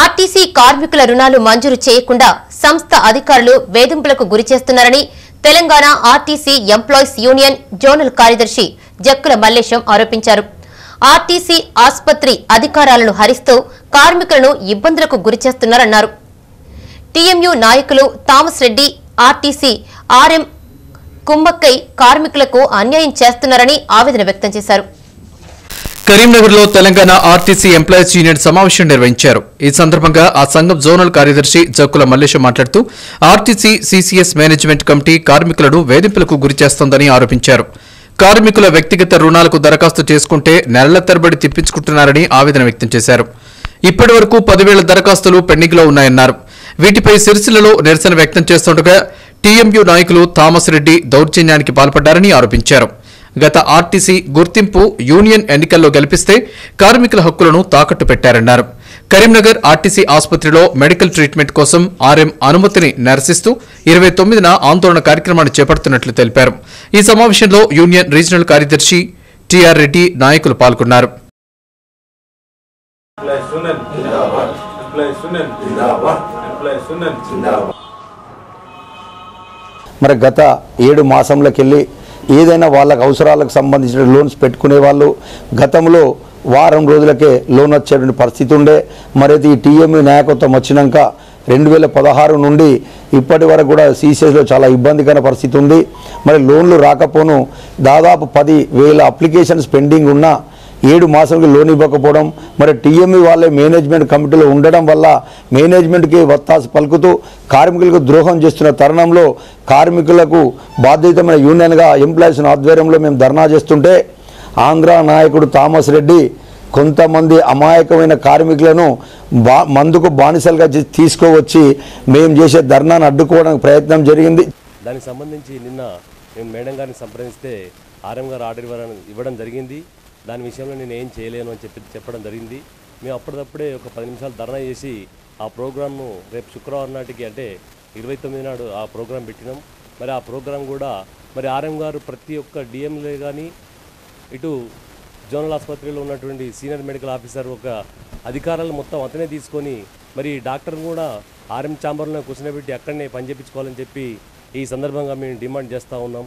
RTC కార్మికుల రుణాలు మంజూరు చేయకుండా సంస్థ అధికారులు వేధింపులకు గురిచేస్తున్నారని Telangana RTC employees union zonal కార్యదర్శి జక్కుల మల్లేశం ఆరోపించారు. ఆర్టీసీ ఆసుపత్రి అధికారాలను హరిస్తూ కార్మికులను ఇబ్బందులకు గురిచేస్తున్నారన్నారు టీఎంయూ నాయకులు థామస్ రెడ్డి ఆర్టీసీ ఆర్ఎం కుంభక్కై కార్మికులకు అన్యాయం చేస్తున్నారని ఆవేదన వ్యక్తం చేశారు. కరీంనగర్లో తెలంగాణ ఆర్టీసీ ఎంప్లాయీస్ యూనియన్ సమావేశం నిర్వహించారు. ఈ సందర్భంగా ఆ సంఘం జోనల్ కార్యదర్శి జక్కుల మల్లేశం మాట్లాడుతూ ఆర్టీసీ సీసీఎస్ మేనేజ్మెంట్ కమిటీ కార్మికులను వేధింపులకు గురిచేస్తోందని ఆరోపించారు. కార్మికుల వ్యక్తిగత రుణాలకు దరఖాస్తు చేసుకుంటే నెలల తరబడి తిప్పించుకుంటున్నారని ఆవేదన వ్యక్తం చేశారు. ఇప్పటి వరకు పదివేల దరఖాస్తులు పెండింగ్లో ఉన్నాయన్నారు. వీటిపై సిరిసిల్లలో నిరసన వ్యక్తం చేస్తుండగా టీఎంయూ నాయకులు థామస్ రెడ్డి దౌర్జన్యానికి పాల్పడ్డారని ఆరోపించారు. గత ఆర్టీసీ గుర్తింపు యూనియన్ ఎన్నికల్లో గెలిపిస్తే కార్మికుల హక్కులను తాకట్టు పెట్టారన్నారు. కరీంనగర్ ఆర్టీసీ ఆసుపత్రిలో మెడికల్ ట్రీట్మెంట్ కోసం ఆర్ఎం అనుమతిని నిరసిస్తూ ఇరవై తొమ్మిదిన ఆందోళన కార్యక్రమాన్ని చేపడుతున్నట్లు తెలిపారు. ఈ సమావేశంలో యూనియన్ రీజనల్ కార్యదర్శి టిఆర్ రెడ్డి నాయకులు పాల్గొన్నారు. మరి గత ఏడు మాసంలోకెళ్ళి ఏదైనా వాళ్ళకి అవసరాలకు సంబంధించిన లోన్స్ పెట్టుకునే వాళ్ళు గతంలో వారం రోజులకే లోన్ వచ్చేటువంటి పరిస్థితి ఉండే మరి ఈ టీఎంఈ నాయకత్వం వచ్చినాక రెండు వేల పదహారు నుండి ఇప్పటి వరకు కూడా సీసీఎస్లో చాలా ఇబ్బందికర పరిస్థితి ఉంది. మరి లోన్లు రాకపోను దాదాపు పది వేల అప్లికేషన్స్ పెండింగ్ ఉన్నా ఏడు మాసాలకి లోన్ ఇవ్వకపోవడం మరి టీఎంఈ వాళ్ళే మేనేజ్మెంట్ కమిటీలో ఉండడం వల్ల మేనేజ్మెంట్కి వత్తాసు పలుకుతూ కార్మికులకు ద్రోహం చేస్తున్న తరుణంలో కార్మికులకు బాధ్యతమైన యూనియన్గా ఎంప్లాయీస్ ఆధ్వర్యంలో మేము ధర్నా చేస్తుంటే ఆంధ్ర నాయకుడు థామస్ రెడ్డి కొంతమంది అమాయకమైన కార్మికులను బా మందుకు బానిసలుగా తీసుకువచ్చి మేము చేసే ధర్నాను అడ్డుకోవడానికి ప్రయత్నం జరిగింది. దానికి సంబంధించి నిన్న మేము మేడం గారిని సంప్రదిస్తే ఆర్ఎం గారు ఆర్డర్ ఇవ్వడం జరిగింది. దాని విషయంలో నేను ఏం చేయలేను అని చెప్పి చెప్పడం జరిగింది. మేము అప్పటికప్పుడే ఒక పది నిమిషాలు ధర్నా చేసి ఆ ప్రోగ్రామ్ను రేపు శుక్రవారం నాటికి అంటే ఇరవై తొమ్మిది నాడు ఆ ప్రోగ్రాం పెట్టినాం. మరి ఆ ప్రోగ్రాం కూడా మరి ఆర్ఎం గారు ప్రతి ఒక్క డిఎంలే కానీ ఇటు జోనల్ ఆసుపత్రిలో ఉన్నటువంటి సీనియర్ మెడికల్ ఆఫీసర్ ఒక అధికారాలు మొత్తం అతనే తీసుకొని మరి డాక్టర్ని కూడా ఆర్ఎం ఛాంబర్లో కూర్చోబెట్టి అక్కడనే పని చేయించుకోవాలని చెప్పి ఈ సందర్భంగా మేము డిమాండ్ చేస్తూ ఉన్నాం.